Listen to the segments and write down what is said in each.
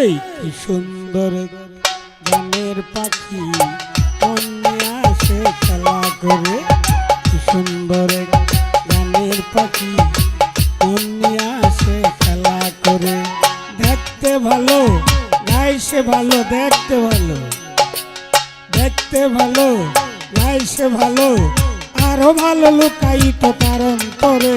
এই কি সুন্দর গানের পাখি আসে খেলা করে। কি সুন্দর গানের পাখি আসে খেলা করে। দেখতে ভালো গাইছে ভালো, দেখতে ভালো। দেখতে ভালো গাইছে ভালো, আরও ভালো লুকাই তো কারণ করে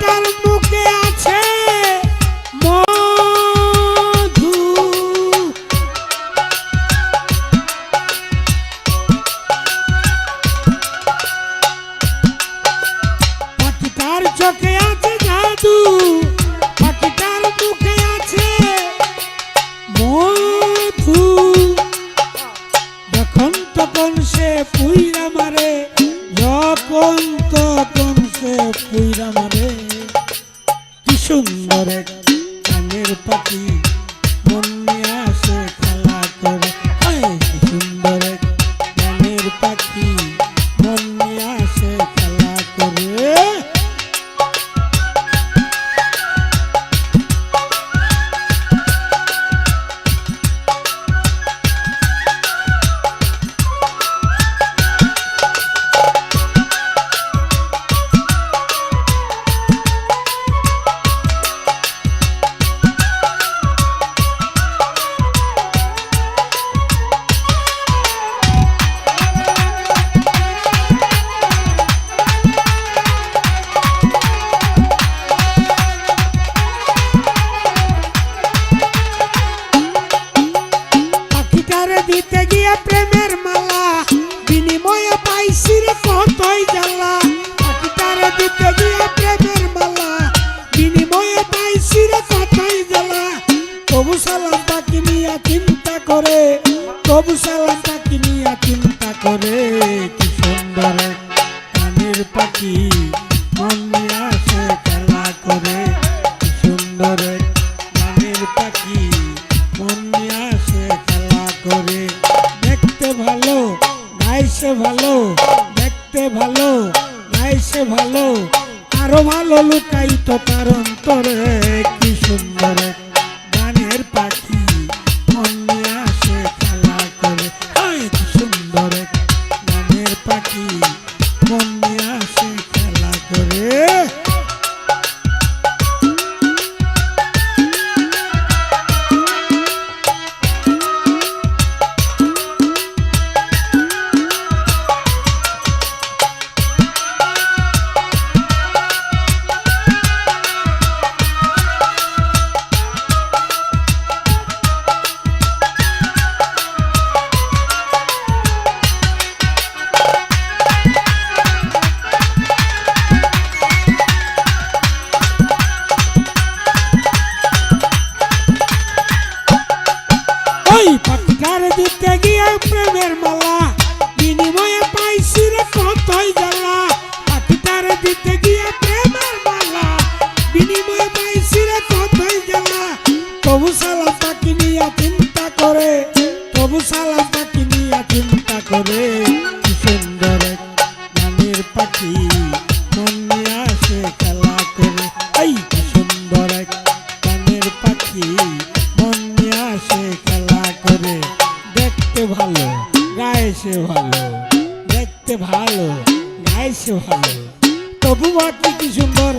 Satan করে। তবু সালাম পাখি নিয়া চিন্তা করে? কি সুন্দর কানের পাখি, মন নিয়ে আসে খেলা করে। কি সুন্দর এক গানের পাখি, মন নিয়ে আসে খেলা করে। দেখতে ভালো, গাইছে ভালো, দেখতে ভালো, গাইছে ভালো। আরও ভালো লুকাই তো তার অন্তরে। কি সুন্দর করে কি সুন্দর গানের পাখি। মন নিয়ে আসে খেলা করে। এই কি সুন্দর গানের পাখি। মন নিয়ে আসে খেলা করে। দেখতে ভালো, গায়ে ভালো। দেখতে ভালো, গায়ে ভালো। তবু পাখি কি সুন্দর